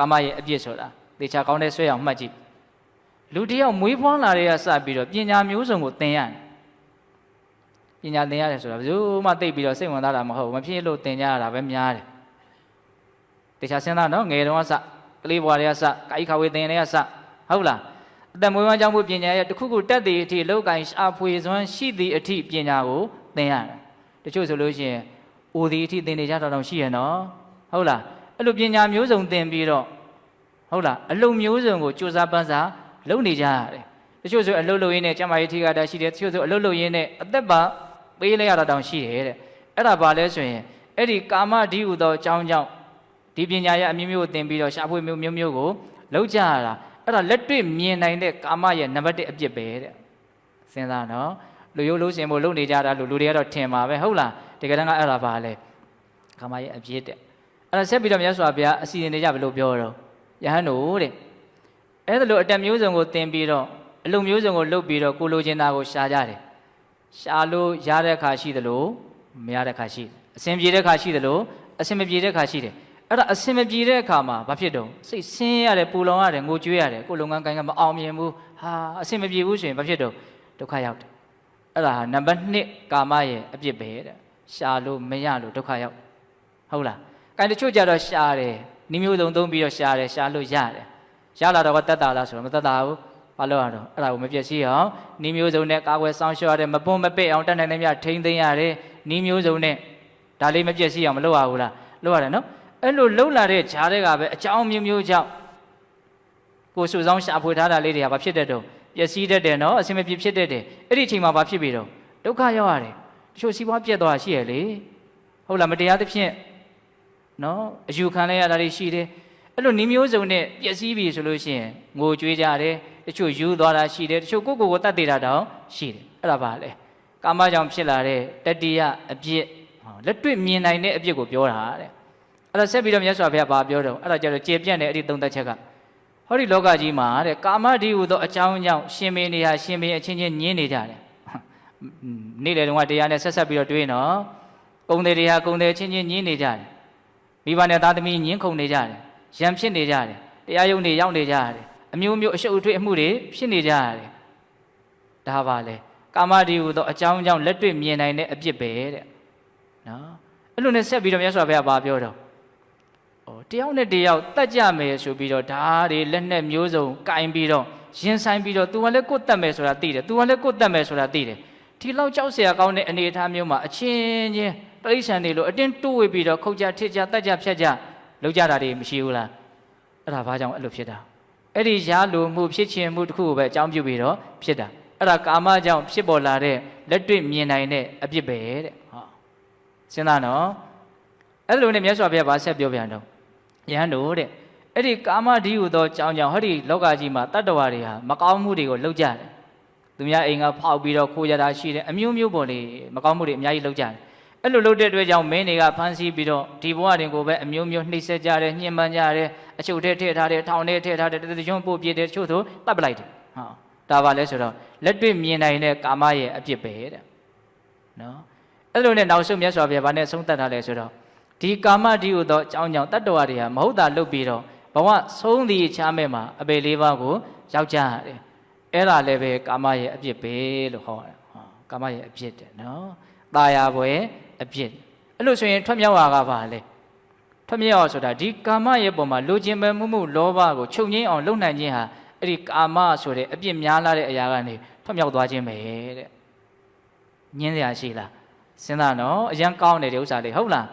ကာမရဲ့အပြစ်ဆိုတာသေချာကောင်းတဲ့ဆွဲအောင်မှတ်ကြည့်လူတစ်ယောက်မွေးဖွားလာတဲ့ကစပြီးတော့ပညာမျိုးစုံကိုသင်ရတယ်ပညာသင်ရတယ်ဆိုတာဘယ်သူမှသိပြီးတော့စိတ်ဝင်စားတာမဟုတ်ဘူးမဖြစ်လို့သင်ကြရတာပဲများတယ်သေချာစဉ်းစားနော်ငယ်တုန်းကစကလေးဘွားတွေကစကာယခဝေသင်တွေကစဟုတ်လားအသက်မွေးဝမ်းကြောင်းမှုပညာရဲ့တစ်ခုခုတက်တဲ့အထိလောက်ကင်ရှာဖွေစွမ်းရှိသည့်အထိပညာကိုသင်ရတယ်တချို့ဆိုလို့ရှိရင်အိုဒီအထိသင်နေကြတော့ရှိရနော်ဟုတ်လား အဲ့လိုပညာမျိုးစုံသင်ပြီးတော့ဟုတ်လားအလုံမျိုးစုံကိုစူးစမ်းပန်းစားလုပ်နေကြရတယ်တချို့ဆိုအလုပ်လုပ်ရင်းနဲ့ကျမကြီးထိကတာရှိတယ်တချို့ဆိုအလုပ်လုပ်ရင်းနဲ့အသက်ပါပေးလိုက်ရတာတောင်ရှိတယ်တဲ့အဲ့ဒါဘာလဲဆိုရင်အဲ့ဒီကာမဒီဟုသောအကြောင်းကြောင့်ဒီပညာရဲ့အမျိုးမျိုးကိုသင်ပြီးတော့ရှာဖွေမျိုးမျိုးမျိုးကိုလုပ်ကြရတာအဲ့ဒါလက်တွေ့မြင်နိုင်တဲ့ကာမရဲ့နံပါတ်1အပြစ်ပဲတဲ့စဉ်းစားနော်လူရုပ်လို့ရှင်ဖို့လုပ်နေကြတာလို့လူတွေကတော့ထင်ပါပဲဟုတ်လားတကယ်တမ်းကအဲ့ဒါပါလဲကာမရဲ့အပြစ်တဲ့ အဲ့ဒါဆက်ပြီးတော့မြတ်စွာဘုရားအစီအစဉ်တွေကြဘယ်လိုပြောတော့ယဟန်တို့တဲ့အဲ့ဒါလိုအတက်မျိုးစုံကိုသင်ပြီးတော့အလုံမျိုးစုံကိုလုပ်ပြီးတော့ကိုလိုချင်တာကိုရှာကြတယ်ရှာလို့ရတဲ့ခါရှိသလိုမရတဲ့ခါရှိတယ်အစဉ်ပြေတဲ့ခါရှိသလိုအစဉ်မပြေတဲ့ခါရှိတယ်အဲ့ဒါအစဉ်မပြေတဲ့အခါမှာဘာဖြစ်တော့စိတ်ဆင်းရတယ်ပူလောင်ရတယ်ငိုကြွေးရတယ်ကိုယ်လုပ်ငန်းကိုင်ကမအောင်မြင်ဘူးဟာအစဉ်မပြေဘူးဆိုရင်ဘာဖြစ်တော့ဒုက္ခရောက်တယ်အဲ့ဒါဟာနံပါတ်1ကာမရဲ့အပြစ်ပဲတဲ့ရှာလို့မရလို့ဒုက္ခရောက်ဟုတ်လား ကိုင်တချို့ကြတော့ရှာတယ်နိမျိုးစုံသုံးပြီးတော့ရှာတယ်ရှာလို့ရတယ်ရလာတော့ကတက်တာလားဆိုတော့မတက်တာဘူးဘာလို့ရတော့အဲ့ဒါကိုမပြည့်စည်အောင်နိမျိုးစုံနဲ့ကာကွယ်ဆောင်ရှော့ရတယ်မပွန်းမပစ်အောင်တတ်နိုင်တဲ့မြထိမ့်သိမ်းရတယ်နိမျိုးစုံနဲ့ဒါလေးမပြည့်စည်အောင်မလုပ်ရဘူးလားလုပ်ရတယ်နော်အဲ့လိုလှုပ်လာတဲ့ဂျားတွေကပဲအကြောင်းမျိုးမျိုးကြောင့်ကိုစုဆောင်ရှာဖွေထားတာလေးတွေကဘာဖြစ်တတ်တော့ပျက်စီးတတ်တယ်နော်အစင်မပြေဖြစ်တတ်တယ်အဲ့ဒီအချိန်မှာဘာဖြစ်ပြီတော့ဒုက္ခရောက်ရတယ်တချို့စီးပွားပြက်သွားရှိရလေဟုတ်လားမတရားသဖြင့် နော်အယူခံလိုက်ရတာတွေရှိတယ်အဲ့လိုနှီးမျိုးစုံနဲ့ပျက်စီးပြီဆိုလို့ရှိရင်ငိုကြွေးကြတယ်တချို့ယူသွားတာရှိတယ်တချို့ကိုယ့်ကိုယ်ကိုတတ်သေးတာတောင်ရှိတယ်အဲ့ဒါပါလေကာမကြောင့်ဖြစ်လာတဲ့တတိယအပြစ်ဟောလက်တွေ့မြင်နိုင်တဲ့အပြစ်ကိုပြောတာတဲ့အဲ့တော့ဆက်ပြီးတော့မြတ်စွာဘုရားဘာပြောတော့အဲ့ဒါကြတော့ကျေပြန့်တဲ့အဲ့ဒီသုံးသက်ချက်ကဟောဒီလောကကြီးမှာတဲ့ကာမဒီဟုသောအကြောင်းကြောင့်ရှင်မင်းတွေဟာရှင်မင်းအချင်းချင်းညင်းနေကြတယ်နေ့လေတုန်းကတရားနဲ့ဆက်ဆက်ပြီးတော့တွေးနော်ကုံတွေတွေဟာကုံတွေအချင်းချင်းညင်းနေကြတယ် မိဘနဲ့သားသမီးညင်းခုန်နေကြတယ်ရံဖြစ်နေကြတယ်တရားယုံတွေရောက်နေကြတယ်အမျိုးမျိုးအရှုပ်အထွေးအမှုတွေဖြစ်နေကြတယ်ဒါပါလေကာမဒီဟုသောအကြောင်းကြောင့်လက်တွေ့မြင်နိုင်တဲ့အပြစ်ပဲတဲ့နော်အဲ့လိုနဲ့ဆက်ပြီးတော့မြတ်စွာဘုရားဘာပြောတော့ဟိုတယောက်နဲ့တယောက်တတ်ကြမယ်ဆိုပြီးတော့ဓာတ်တွေလက်နဲ့မျိုးစုံကင်ပြီးတော့ရင်ဆိုင်ပြီးတော့ तू ကလည်းကိုယ်တတ်မယ်ဆိုတာသိတယ် तू ကလည်းကိုယ်တတ်မယ်ဆိုတာသိတယ် ဒီလောက်ကြောက်เสียကောင်းတဲ့အနေအထားမျိုးမှာအချင်းချင်းတိရစ္ဆာန်တွေလိုအတင်းတိုးဝေပြီးတော့ခုတ်ကြထစ်ကြတတ်ကြဖြတ်ကြလောက်ကြတာတွေမရှိဘူးလားအဲ့ဒါဘာကြောင့်အဲ့လိုဖြစ်တာအဲ့ဒီရားလိုမှုဖြစ်ခြင်းမှုတစ်ခုကိုပဲအကြောင်းပြုပြီးတော့ဖြစ်တာအဲ့ဒါကာမကြောင့်ဖြစ်ပေါ်လာတဲ့လက်တွေ့မြင်နိုင်တဲ့အပြစ်ပဲတဲ့ဟောစဉ်းစားနော် အဲ့လိုနဲ့မြတ်စွာဘုရားဗာဆက်ပြောပြန်တော့ယဟန်တို့တဲ့အဲ့ဒီကာမဒီဟုသောကြောင်းကြောင့်ဟောဒီလောကကြီးမှာတတ္တဝါတွေဟာမကောင်းမှုတွေကိုလုပ်ကြတယ် သူများအိမ်ကဖောက်ပြီးတော့ခိုးကြတာရှိတယ်အမျိုးမျိုးပေါ်လေမကောင်းမှုတွေအများကြီးလုပ်ကြတယ်အဲ့လိုလုပ်တဲ့အတွက်ကြောင့်မင်းတွေကဖမ်းဆီးပြီးတော့ဒီဘဝတွင်ကိုပဲအမျိုးမျိုးနှိပ်စက်ကြတယ်ညှဉ်းပန်းကြတယ်အချုပ်ထဲထည့်ထားတယ်ထောင်ထဲထည့်ထားတယ်တကြွပို့ပြစ်တယ်တချို့ဆိုတတ်ပလိုက်တယ်ဟာဒါပါလဲဆိုတော့လက်တွေ့မြင်နိုင်တဲ့ကာမရဲ့အပြစ်ပဲတဲ့နော်အဲ့လိုနဲ့နောက်ဆုံးမြတ်စွာဘုရားဗာနဲ့ဆုံးသက်ထားလဲဆိုတော့ဒီကာမတိဟုသောအကြောင်းကြောင့်တတ္တဝါတွေဟာမဟုတ်တာလုပ်ပြီးတော့ဘဝဆုံးသည်ချမ်းမဲ့မှာအပေလေးပါးကိုရောက်ကြရတယ် အဲ့ဒါလည်းပဲကာမရဲ့အပြစ်ပဲလို့ဟောတယ်ဟောကာမရဲ့အပြစ်တဲ့နော်ตาယာပွဲအပြစ်အဲ့လိုဆိုရင်ထွက်မြောက်တာကဘာလဲထွက်မြောက်အောင်ဆိုတာဒီကာမရဲ့ပုံမှာလိုချင်ပဲမှုမှုလောဘကိုချုပ်ငိမ့်အောင်လုပ်နိုင်ခြင်းဟာအဲ့ဒီကာမဆိုတဲ့အပြစ်များလာတဲ့အရာကနေထွက်မြောက်သွားခြင်းပဲတဲ့ညင်းစရာရှိလားစဉ်းစားနော်အရန်ကောင်းတယ်ဒီဥစ္စာလေးဟုတ်လား